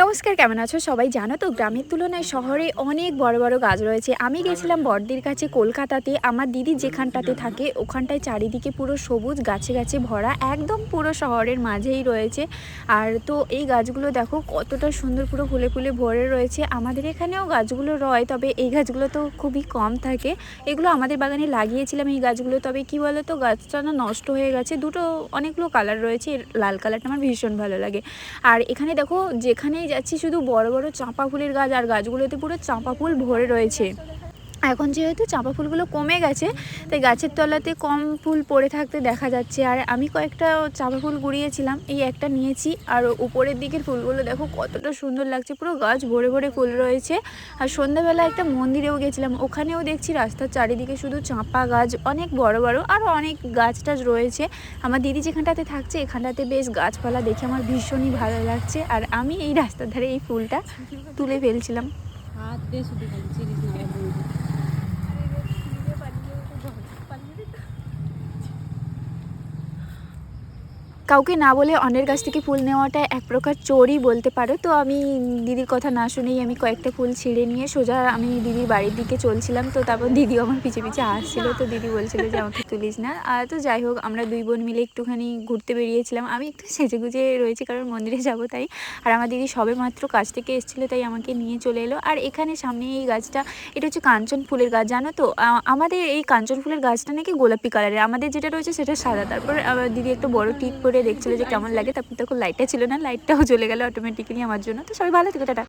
নমস্কার, কেমন আছো সবাই? জানো তো, গ্রামের তুলনায় শহরে অনেক বড় বড় গাছ রয়েছে। আমি গেছিলাম বড়দির কাছে কলকাতাতে। আমার দিদি যেখানটাতে থাকে, ওখানটায় চারিদিকে পুরো সবুজ, গাছে গাছে ভরা, একদম পুরো শহরের মাঝেই রয়েছে। আর তো এই গাছগুলো দেখো, কতটা সুন্দর পুরো ফুলে ফুলে ভরে রয়েছে। আমাদের এখানেও গাছগুলো রয়, তবে এই গাছগুলো তো খুবই কম থাকে। এগুলো আমাদের বাগানে লাগিয়েছিলাম এই গাছগুলো, তবে কি বলো তো গাছটা না নষ্ট হয়ে গেছে। দুটো অনেকগুলো কালার রয়েছে লাল কালারটা আমার ভীষণ ভালো লাগে। আর এখানে দেখো যেখানেই যাচ্ছি শুধু বড় বড় চাঁপা ফুলের গাছ আর গাছগুলোতে পুরো চাঁপা ফুল ভরে রয়েছে। এখন যেহেতু চাঁপা ফুলগুলো কমে গেছে, তাই গাছের তলাতে কম ফুল পড়ে থাকতে দেখা যাচ্ছে। আর আমি কয়েকটা চাঁপা ফুল কুড়িয়েছিলাম এই একটা নিয়েছি। আর উপরের দিকের ফুলগুলো দেখো কতটা সুন্দর লাগছে, পুরো গাছ ভরে ভরে ফুল রয়েছে। আর সন্ধ্যাবেলা একটা মন্দিরেও গেছিলাম, ওখানেও দেখছি রাস্তার চারিদিকে শুধু চাঁপা গাছ, অনেক বড় বড় আরও অনেক গাছ টাছ রয়েছে। আমার দিদি যেখানটাতে থাকছে, এখানটাতে বেশ গাছপালা দেখে আমার ভীষণই ভালো লাগছে। আর আমি এই রাস্তার ধারে এই ফুলটা তুলে ফেলছিলাম। হাত দিয়ে শুধু কাউকে না বলে অন্যের কাছ থেকে ফুল নেওয়াটা এক প্রকার চোরই বলতে পারো। তো আমি দিদির কথা না শুনেই আমি কয়েকটা ফুল ছিঁড়ে নিয়ে সোজা আমি দিদির বাড়ির দিকে চলছিলাম। তো তারপর দিদিও আমার পিছে পিছে আসছিল তো দিদি বলছিল যে, আমাকে তুলিস না। আর তো যাই হোক, আমরা দুই বোন মিলে একটুখানি ঘুরতে বেরিয়েছিলাম। আমি একটু সেজে গুজে রয়েছি, কারণ মন্দিরে যাব তাই। আর আমার দিদি সবে মাত্র কাছ থেকে এসেছিল, তাই আমাকে নিয়ে চলে এলো। আর এখানে সামনে এই গাছটা, এটা হচ্ছে কাঞ্চন ফুলের গাছ, জানো তো? আমাদের এই কাঞ্চন ফুলের গাছটা নাকি গোলাপি কালারের। আমাদের যেটা রয়েছে সেটা সাদা। তারপর দিদি একটা বড় টিপ করে দেখছিল যে কেমন লাগে তারপর তখন লাইটটা ছিল না লাইটটাও চলে গেল অটোমেটিক্যালি আমার জন্য। তো সবাই ভালো থেকে, টাটা।